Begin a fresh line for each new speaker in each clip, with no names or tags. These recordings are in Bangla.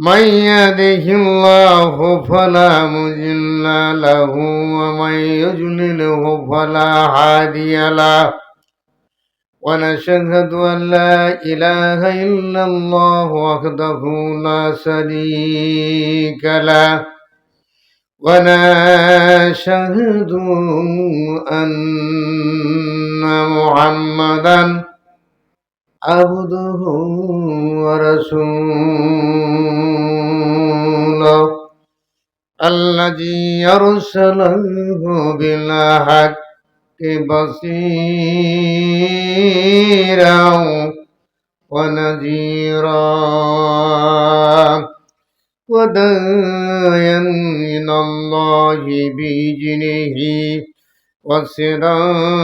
من يهده الله فلا مضل له ومن يضلله فلا هادي له. ونشهد أن لا إله إلا الله وحده لا شريك له. ونشهد أن محمدا عبده ورسوله الذي أرسله بالحق بصيرا ونذيرا وداعيا إلى الله بإذنه وسراجا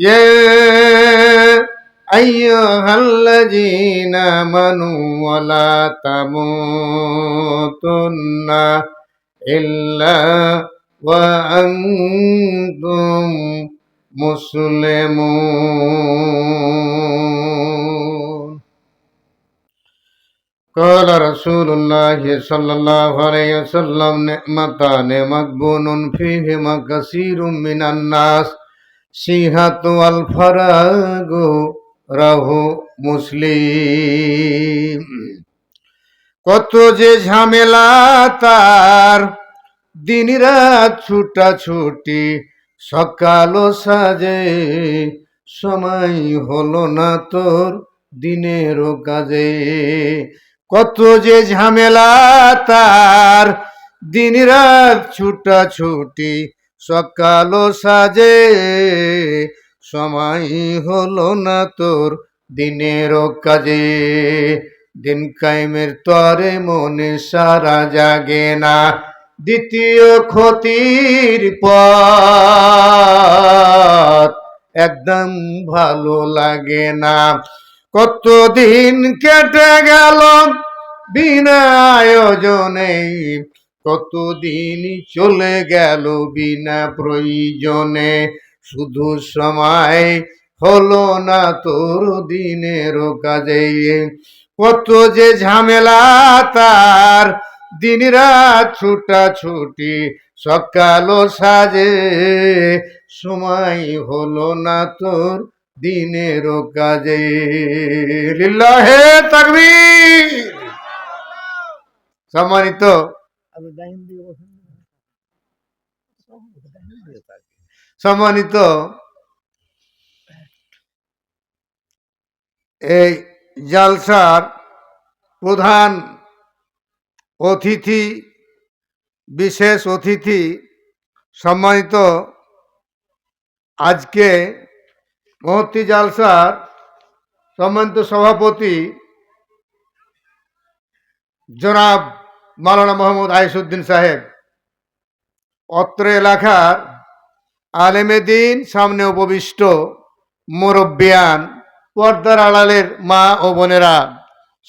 يا أيها الذين آمنوا ولا تموتن إلا وأنتم مسلمون قال رسول الله صلى الله عليه وسلم نعمتان مقبون فيهما كثير من الناس সিহাত আল ফারাগো রাহু মুসলিম। কত যে ঝামেলা তার, দিন রাত ছুটা ছুটি সকাল সাজে, সময় হলো না তোর দিনের কাজে। কত যে ঝামেলা তার, দিন রাত ছুটা ছুটি সকাল সাজে, সময় হলো না তোর দিনের কাজে। দিন কায়েমের তরে মনে সারা জাগে না, দ্বিতীয় ক্ষতির পথ একদম ভালো লাগে না। কতদিন কেটে গেল বিনা আয়োজনে কতদিন চলে গেল বিনা প্রয়োজনে? শুধু সময় হলো না তোর দিনের কাজে। কত যে ঝামেলা তার দিন রাত ছুটা ছুটি সকাল সাজে। সময় হলো না তোর দিনের কাজে। লিল্লাহে তাকবীর। সম্মানিত সম্মানিত এই জালসার প্রধান অতিথি বিশেষ অতিথি সম্মানিত আজকে মহত্তি জালসার সম্মানিত সভাপতি জনাব মাওলানা মোহাম্মদ আইসুদ্দিন সাহেব, অত্র এলাকার আলেমে দিন, সামনে উপবিষ্ট মুরব্বিয়ান, পর্দার আড়ালের মা ও বোনেরা,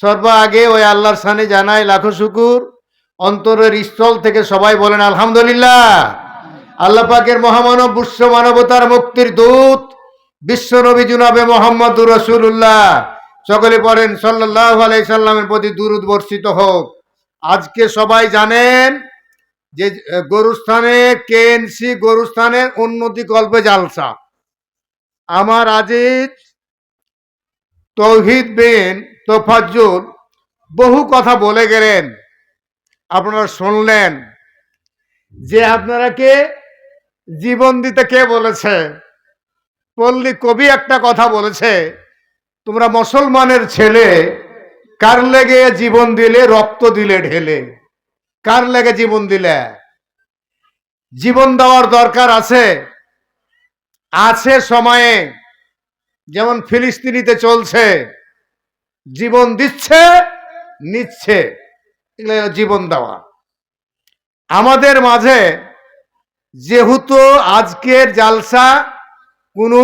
সর্ব আগে ওই আল্লাহর সানে জানায় লাখো শুকুর। অন্তরের স্থল থেকে সবাই বলেন, আলহামদুলিল্লাহ। আল্লাহ পাকের মহামানব বিশ্ব মানবতার মুক্তির দূত বিশ্ব নবী জুনাবে মোহাম্মদুর রসুল্লাহ সকলে পড়েন সাল্লাহ আলাই সাল্লামের প্রতি দুরুদ বর্ষিত হোক। আজকে সবাই জানেন যে গরুস্থানে, কেএনসি গরুস্থানের উন্নতি কল্পে জালসা। আমার আজিজ, তৌহিদ বিন তোফাজ্জুল বহু কথা বলে গেলেন। আপনারা শুনলেন যে আপনারাকে জীবন দিতে কে বলেছে? পল্লী কবি একটা কথা বলেছে, তোমরা মুসলমানের ছেলে কার লেগে জীবন দিলে রক্ত দিলে ঢেলে? কার লেগে জীবন দিলে? জীবন দেওয়ার দরকার আছে? আছে সময়ে। যেমন ফিলিস্তিনিতে চলছে, জীবন দিচ্ছে, নিচ্ছে জীবন দেওয়া। আমাদের মাঝে যেহেতু আজকের জালসা, কোনো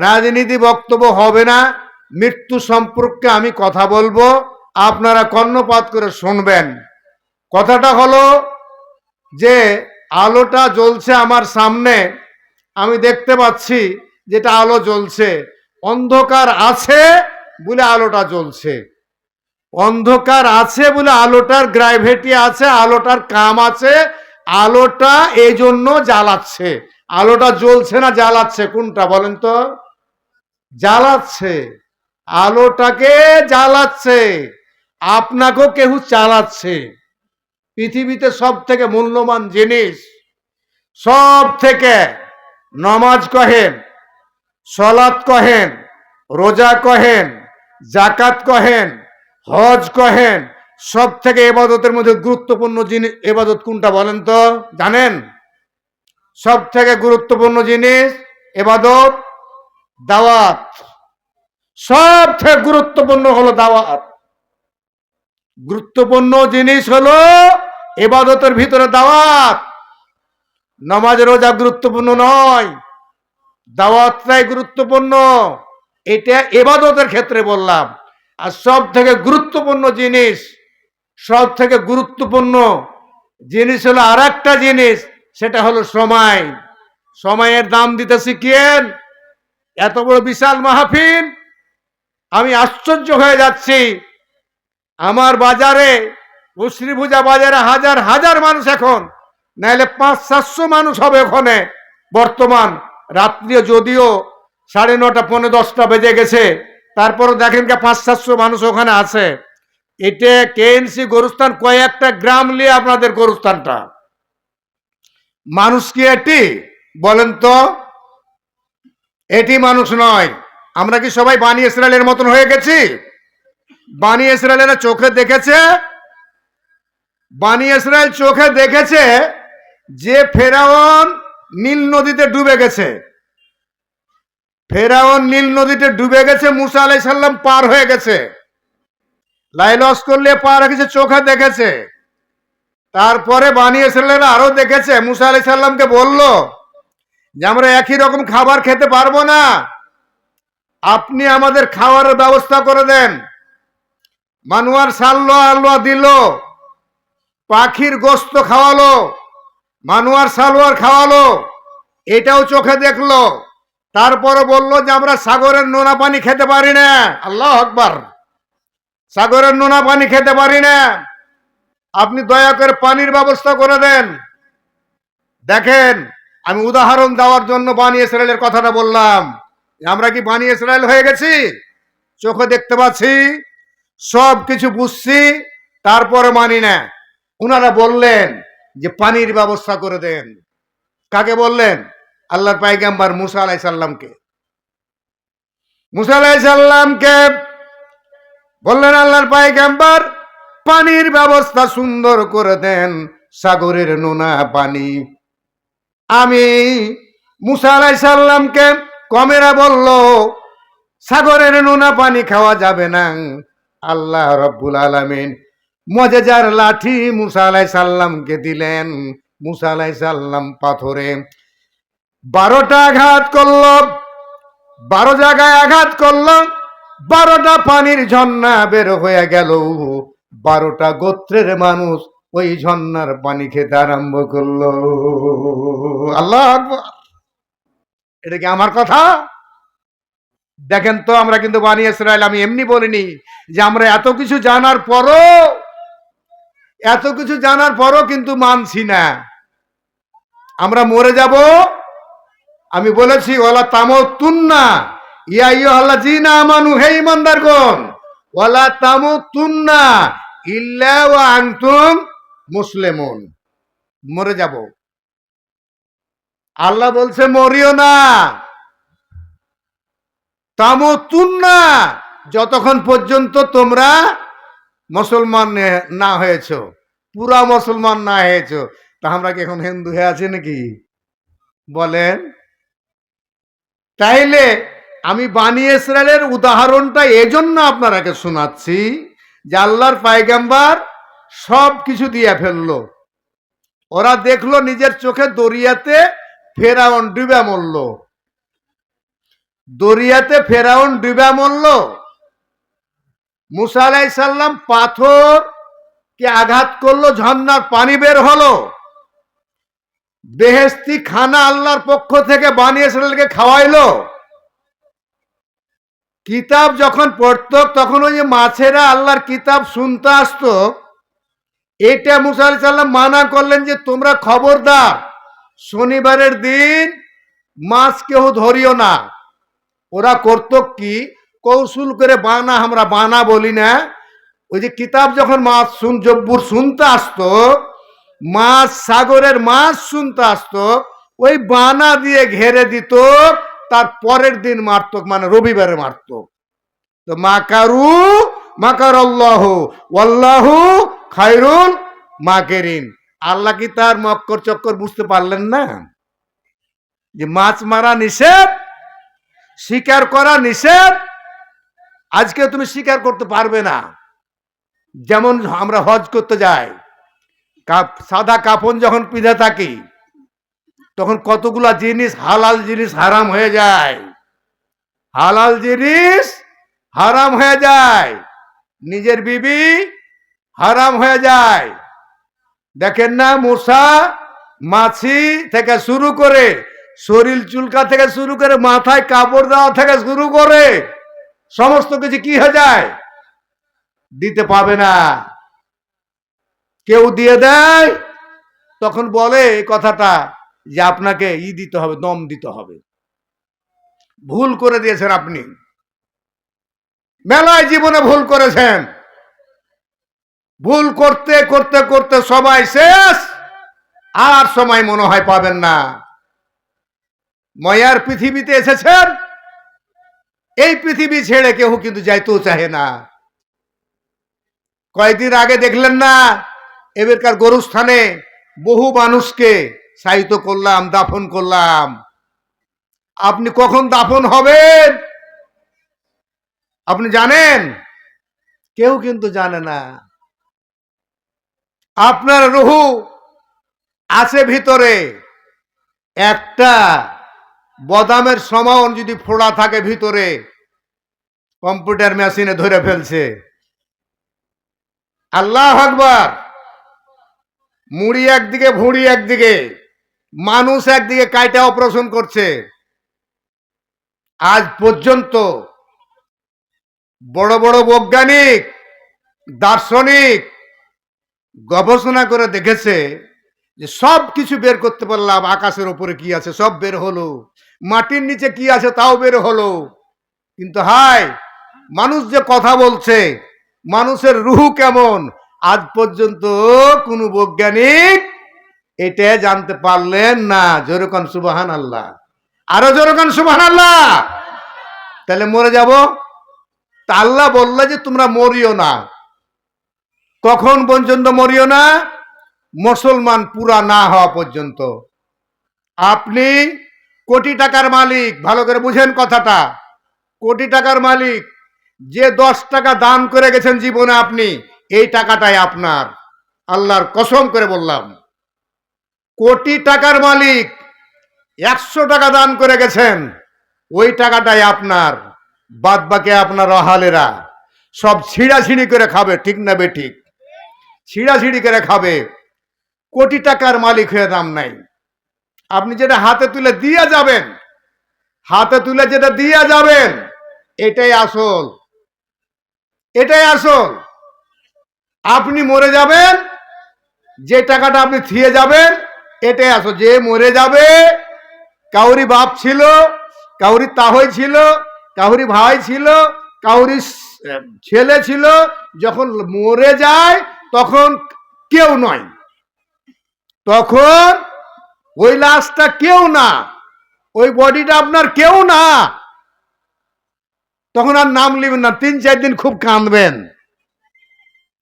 রাজনীতি বক্তব্য হবে না। মৃত্যু সম্পর্কে আমি কথা বলব, আপনারা কর্ণপাত করে শুনবেন। কথাটা হলো যে, আলোটা জ্বলছে আমার সামনে, আমি দেখতে পাচ্ছি যেটা আলো জ্বলছে। অন্ধকার আছে বলে আলোটা জ্বলছে। অন্ধকার আছে বলে আলোটার গ্রাইভেটি আছে, আলোটার কাম আছে, আলোটা এই জন্য জ্বালাচ্ছে। আলোটা জ্বলছে না জ্বালাচ্ছে, কোনটা বলেন তো? জ্বালাচ্ছে। আলোটাকে জ্বালাচ্ছে, আপনাকেও কেউ চালাচ্ছে। পৃথিবীতে সব থেকে মূল্যবান জিনিস সব থেকে নমাজ কহেন, সলাৎ কহেন, রোজা কহেন জাকাত কহেন, হজ কহেন সব থেকে এবাদতের মধ্যে গুরুত্বপূর্ণ জিনিস এবাদত কোনটা বলেন তো? জানেন? সব থেকে গুরুত্বপূর্ণ জিনিস এবাদত, দাওয়াত। সব থেকে গুরুত্বপূর্ণ হলো দাওয়াত। গুরুত্বপূর্ণ জিনিস হলো এবাদতের ভিতরে দাওয়াত। নামাজ, রোজা গুরুত্বপূর্ণ নয়। দাওয়াতটাই গুরুত্বপূর্ণ। এটা এবাদতের ক্ষেত্রে বললাম। আর সব থেকে গুরুত্বপূর্ণ জিনিস সব থেকে গুরুত্বপূর্ণ জিনিস হলো আর জিনিস, সেটা হলো সময়। সময়ের দাম দিতে শিখিয়েন এত বড় বিশাল মাহফিল আমি আশ্চর্য হয়ে যাচ্ছি। আমার বাজারে উশ্রীভূজা বাজারে হাজার হাজার মানুষ এখন। নাহলে পাঁচ, সাতশো মানুষ হবে ওখানে। বর্তমান রাত্রিও যদিও সাড়ে নটা পনেরো দশটা বেজে গেছে। তারপরে দেখেন কে পাঁচ, সাতশো মানুষ ওখানে আছে। এটা কেএনসি গরুস্থান কয়েকটা গ্রাম নিয়ে আপনাদের গরুস্থানটা। মানুষ কি এটি? বলেন তো। এটি মানুষ নয়। আমরা কি সবাই বানি ইসরায়েলের মতন হয়ে গেছি? বানি ইসরায়েলেরা চোখে দেখেছে? বানি ইসরায়েল চোখে দেখেছে যে ফেরাউন নীল নদীতে ডুবে গেছে। ফেরাউন নীল নদীতে ডুবে গেছে, মুসা আলাই সাল্লাম পার হয়ে গেছে। লাইলস করলে পার হয়ে গেছে চোখে দেখেছে। তারপরে বানি ইসরায়েলেরা আরও দেখেছে, মুসা আলাই সাল্লামকে বলল যে, আমরা একই রকম খাবার খেতে পারব না। আপনি আমাদের খাওয়ারের ব্যবস্থা করে দেন। মানুয়ার সাল্লো আল্লাহ দিল, পাখির গোস্ত খাওয়ালো, মানুয়ার সালোয়ার খাওয়ালো, এটাও চোখে দেখল। তারপরে বলল যে, আমরা সাগরের নোনা পানি খেতে পারি না। আল্লাহ আকবার। সাগরের নোনা পানি খেতে পারি না। আপনি দয়া করে পানির ব্যবস্থা করে দেন। দেখেন, আমি উদাহরণ দেওয়ার জন্য বানিয়ে ইসরায়েলের কথাটা বললাম। আমরা কি বানি ইসরায়েল হয়ে গেছি? চোখে দেখতে পাচ্ছি, সব কিছু বুঝছি, তারপরে মানি না। ওনারা বললেন যে পানির ব্যবস্থা করে দেন। কাকে বললেন? আল্লাহর পাইগাম্বার মুসা আলাই সাল্লামকে মুসা আলাই সাল্লামকে বললেন, আল্লাহর পাইগাম্বার, পানির ব্যবস্থা সুন্দর করে দেন, সাগরের নোনা পানি। আমি মুসা আলাই সাল্লামকে কমেরা বলল, সাগরের নোনা পানি খাওয়া যাবে না। আল্লাহ রব্বুল আলমিন মজেজার লাঠি মুসা আলাই সাল্লামকে দিলেন। মুসা আলাই সাল্লাম পাথরে বারোটা আঘাত করল, বারো জায়গায় আঘাত করল, বারোটা পানির ঝর্ণা বের হয়ে গেল। বারোটা গোত্রের মানুষ ওই ঝর্ণার পানি খেতে আরম্ভ করল। আল্লাহ। এটা কি আমার কথা? দেখেন তো, আমরা কিন্তু বানি ইসরায়েল, আমি এমনি বলিনি যে আমরা এত কিছু জানার পরও, এত কিছু জানার পরও কিন্তু মানছি না। আমরা মরে যাব। আমি বলেছি ওলা তামো তুন্না ইয়া ইয়া আল্লাহ জি না আমানু, হে ইমানদারগণ ওয়ালা তামুতুন্না ইল্লা ওয়া আনতুম মুসলিমুন। মরে যাব। আল্লাহ বলছে, মরিও না। তামুতুন্না যতক্ষণ পর্যন্ত তোমরা মুসলমান নে- না হয়েছো, পুরা মুসলমান না হয়েছো, তা আমরা কি এখন হিন্দু হয়ে আছি নাকি? বলেন। তাইলে আমি বানি ইসরায়েলের উদাহরণটা এজন্য আপনারাকে শোনাচ্ছি যে আল্লাহর পায়গাম্বার সব কিছু দিয়ে ফেলল। ওরা দেখল নিজের চোখে দরিয়াতে ফেরাউন ডুবে মরল। দরিয়াতে ফেরাউন ডুবে মরল। মুসা আলাইসাল্লাম পাথর কে আঘাত করল, ঝর্ণার পানি বের হলো। বেহেস্তি খানা আল্লাহর পক্ষ থেকে বানিয়ে ইসরায়েলকে খাওয়াইলো। কিতাব যখন পড়তো, তখন ওই যে মাছেরা আল্লাহর কিতাব শুনতে আসতো, এটা মুসা আলাইহিস সাল্লাম মানা করলেন যে তোমরা খবরদার। শনিবারের দিন মাছ কেউ ধরিও না। ওরা করতো কি? কৌশল করে বানা, আমরা বানা বলি না। ওই যে কিতাব যখন মাছ শুন জব্বুর শুনতে আসতো, মাছ সাগরের মাছ শুনতে আসতো, ওই বানা দিয়ে ঘেরে দিত, তার পরের দিন মারত মানে রবিবারে মারত। তো মাকারু মাকার আল্লাহ ওয়াল্লাহু খায়রুল মাকেরিন। আল্লাহ কি তার মক্কর চক্কর বুঝতে পারলেন না? যে মাছ মারা নিষেধ, শিকার করা নিষেধ, আজকে তুমি স্বীকার করতে পারবে না। যেমন আমরা হজ করতে যাই সাদা কাফন যখন পিঁধে থাকি, তখন কতগুলা জিনিস, হালাল জিনিস হারাম হয়ে যায়। হালাল জিনিস হারাম হয়ে যায়। নিজের বিবি হারাম হয়ে যায়। দেখেন না মশা মাছি থেকে শুরু করে, শরীর চুলকা থেকে শুরু করে, মাথায় কাপড় দেওয়া থেকে শুরু করে, সমস্ত কিছু কি হয়ে যায়? দিতে পাবে না। কেউ দিয়ে দেয়, তখন বলে এই কথাটা যে আপনাকে ই দিতে হবে, দম দিতে হবে। ভুল করে দিয়েছেন আপনি। মেলায় জীবনে ভুল করেছেন। ভুল করতে করতে করতে সবাই শেষ। আর সময় মনে হয় পাবেন না। ময়ার পৃথিবীতে এসেছেন। এই পৃথিবী ছেড়ে কেউ কিন্তু যাইতেও চাহে না। কয়েকদিন আগে দেখলেন না, এবারকার গরুস্থানে বহু মানুষকে সাহিত্য করলাম, দাফন করলাম। আপনি কখন দাফন হবেন? আপনি জানেন? কেউ কিন্তু জানে না। আপনার রুহু আছে ভিতরে। একটা বদামের সমান যদি ফোড়া থাকে ভিতরে, কম্পিউটার মেশিনে ধরে ফেলছে। আল্লাহ আকবার। মুড়ি একদিকে, ভুঁড়ি একদিকে, মানুষ একদিকে কাইটা অপারেশন করছে। আজ পর্যন্ত বড় বড় বৈজ্ঞানিক, দার্শনিক গবেষণা করে দেখেছে যে সব কিছু বের করতে পারলাম, আকাশের ওপরে কি আছে সব বের হলো, মাটির নিচে কি আছে তাও বের হলো। কিন্তু হাই মানুষ যে কথা বলছে, মানুষের রুহু কেমন? আজ পর্যন্ত কোনো বৈজ্ঞানিক এটা জানতে পারলেন না। জোরকান সুবাহান আল্লাহ আরও জোরকান সুবাহান আল্লাহ তাহলে মরে যাব? তা আল্লাহ বললে যে তোমরা মরিও না। কখন পর্যন্ত মরিও না? মুসলমান পুরা না হওয়া পর্যন্ত। আপনি কোটি টাকার মালিক, ভালো করে বুঝেন কথাটা। কোটি টাকার মালিক, যে দশ টাকা দান করে গেছেন জীবনে আপনি, এই টাকাটাই আপনার। আল্লাহর কসম করে বললাম। কোটি টাকার মালিক একশো টাকা দান করে গেছেন, ওই টাকাটাই আপনার। বাদ বাকি আপনার অহালেরা সব ছিঁড়াছিঁড়ি করে খাবে, ঠিক না বে ঠিক? ছিঁড়াছিঁড়ি করে খাবে। কোটি টাকার মালিক হয়ে দাম নাই। আপনি যেটা হাতে তুলে দিয়ে যাবেন, হাতে তুলে যেটা দিয়ে যাবেন, এটাই আসল। এটাই আসল। আপনি মরে যাবেন, যে টাকাটা আপনি থিয়ে যাবেন, এটাই আসল। যে মরে যাবে কাউরি বাপ ছিল কাউরি তাহই ছিল কাউরি ভাই ছিল কাউরি ছেলে ছিল, যখন মরে যায় তখন কেউ নয়। তখন ওই লাশটা কেউ না, ওই বডিটা আপনার কেউ না। তখন আর নাম লিবেন না, তিন চার দিন খুব কাঁদবেন।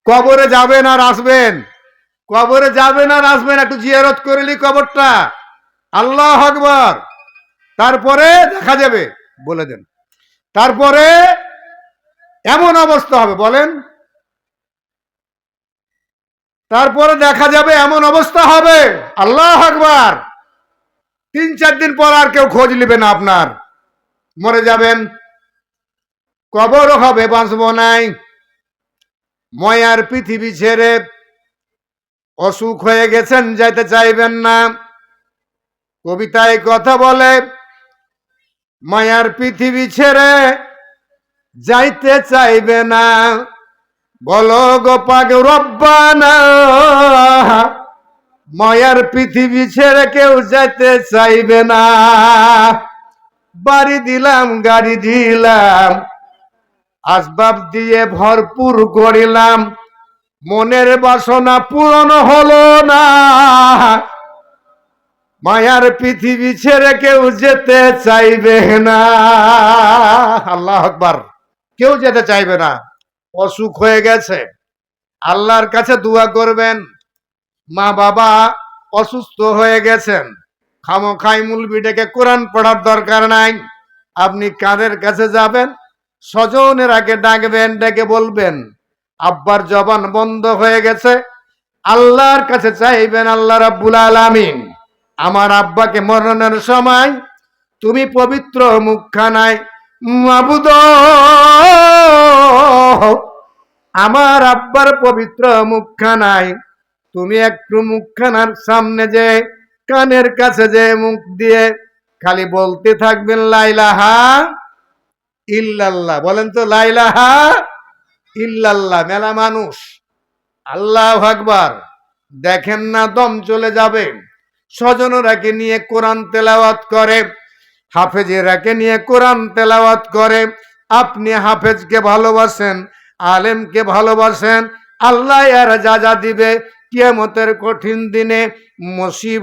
কবরে যাবেন আর আসবেন। কবরে যাবেন আর আসবেন, একটু জিয়ারত করেলি কবরটা। আল্লাহ আকবর। তারপরে দেখা যাবে, বলে দেন। তারপরে এমন অবস্থা হবে, বলেন। তারপরে দেখা যাবে এমন অবস্থা হবে। আল্লাহ আকবার। তিন, চার দিন পর আর কেউ খোঁজ নেবে না আপনার। মরে যাবেন। কবরও হবে, বাঁচব নাই। ময়ার পৃথিবী ছেড়ে অসুখ হয়ে গেছেন, যাইতে চাইবেন না। কবিতায় কথা বলে, মায়ার পৃথিবী ছেড়ে যাইতে চাইবে না। বলো গোপাগ রব্বানা, মায়ার পৃথিবী ছেড়ে কেউ যাইতে চাইবে না। বাড়ি দিলাম, গাড়ি দিলাম, আসবাব দিয়ে ভরপুর করিলাম। মনের বাসনা পূরণ হলো না। মায়ার পৃথিবী ছেড়ে কেউ যেতে চাইবে না। আল্লাহ আকবার। কেউ যেতে চাইবে না। অসুখ হয়ে গেছে। আল্লাহর কাছে দোয়া করবেন, মা বাবা অসুস্থ হয়ে গেছেন। খামো খাই মুলবি ডেকে কোরআন পড়ার দরকার নাই। আপনি কাদের কাছে যাবেন? স্বজনের আগে ডাকবেন, ডেকে বলবেন, আব্বার জবান বন্ধ হয়ে গেছে। আল্লাহর কাছে চাইবেন, আল্লাহ রাব্বুল আলামিন, আমার আব্বাকে মরণের সময় তুমি পবিত্র মুখখানায় মাবুদ আমার আব্বার পবিত্র মুখখানায়। তুমি একটু মুখখানার সামনে যে, কানের কাছে যে মুখ দিয়ে খালি বলতে থাকবেন, লাইলাহা ইল্লাল্লাহ। বলেন তো, লাইলাহা ইল্লাল্লাহ, মেলা মানুষ। আল্লাহ আকবার। দেখেন না, দম চলে যাবে। স্বজনরাকে নিয়ে কোরআন তেলাওয়াত করে, হাফেজেরাকে নিয়ে কোরআন তেলাওয়াত করে। আপনি হাফেজকে ভালোবাসেন আলেমকে ভালোবাসেন আল্লাহ আর যা যা দিবে কিয়ামতের কঠিন দিনে মুসিব